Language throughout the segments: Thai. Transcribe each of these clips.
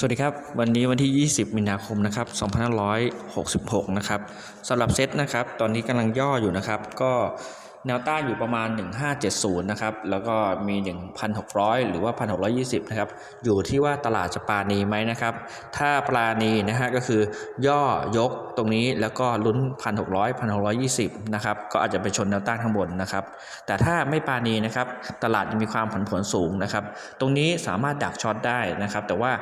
สวัสดีครับ วันนี้วันที่ 20 มีนาคมนะครับ2566 นะครับสำหรับเซตนะครับ ตอนนี้กำลังย่ออยู่นะครับ ก็ แนวต้านอยู่ประมาณ 1570 นะครับ แล้วก็มี 1,600 หรือว่า 1,620 นะครับ อยู่ที่ว่าตลาดจะปราณีไหมนะครับ ถ้าปราณีนะฮะก็คือย่อยกตรงนี้แล้วก็ลุ้น 1,600 1,620 นะครับ ก็อาจจะไปชนแนวต้านข้างบนนะครับ แต่ถ้าไม่ปราณีนะครับ ตลาดยังมีความผันผวนสูงนะครับ ตรงนี้สามารถดักช็อตได้นะครับ แต่ว่า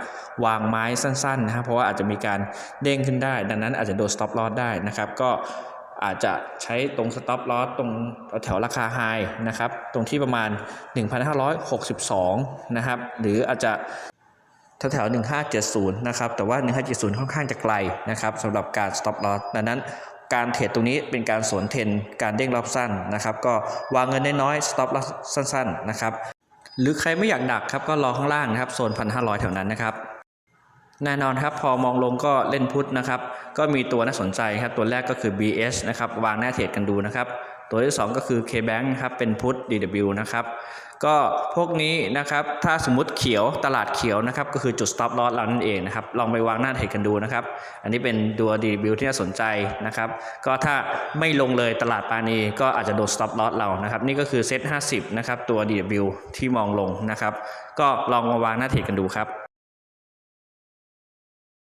วางไม้สั้นๆนะครับเพราะว่าอาจจะมีการเด้งขึ้นได้ ดังนั้นอาจจะโดน stop loss ได้นะครับ ก็ อาจจะใช้ตรง stop loss ตรงแถวราคา high นะครับ ตรงที่ประมาณ 1,562 นะครับ หรืออาจจะแถวๆ1570 นะครับ แต่ว่า 1570 ค่อนข้างจะไกลนะครับสำหรับการ stop loss ดังนั้นการเทรดตรงนี้เป็นการสวนเทนการเด้งรอบสั้นนะครับ ก็วางเงินน้อยๆ stop loss สั้นๆ นะครับ หรือใครไม่อยากดักครับ ก็รอข้างล่างนะครับ โซน 1,500 แถวนั้นนะครับ แน่นอนครับพอมองลงก็เล่นพุทธนะครับ ก็มีตัวน่าสนใจครับ ตัวแรกก็คือ BS นะครับ วางหน้าเทรดกันดูนะครับ ตัวที่ 2 ก็คือ KBank ครับ เป็นพุทธ DW นะครับ ก็พวกนี้นะครับ ถ้าสมมติเขียวตลาดเขียวนะครับ ก็คือจุด stop loss เรานั่นเองนะครับ ลองไปวางหน้าเทรดกันดูนะครับ อันนี้เป็นตัว DW ที่น่าสนใจนะครับ ก็ถ้าไม่ลงเลยตลาดปานีก็อาจจะโดน stop loss เรานะครับ นี่ก็คือเซ็ต50นะครับ ตัว DW ที่มองลงนะครับ ก็ลองมาวางหน้าเทรดกันดูครับ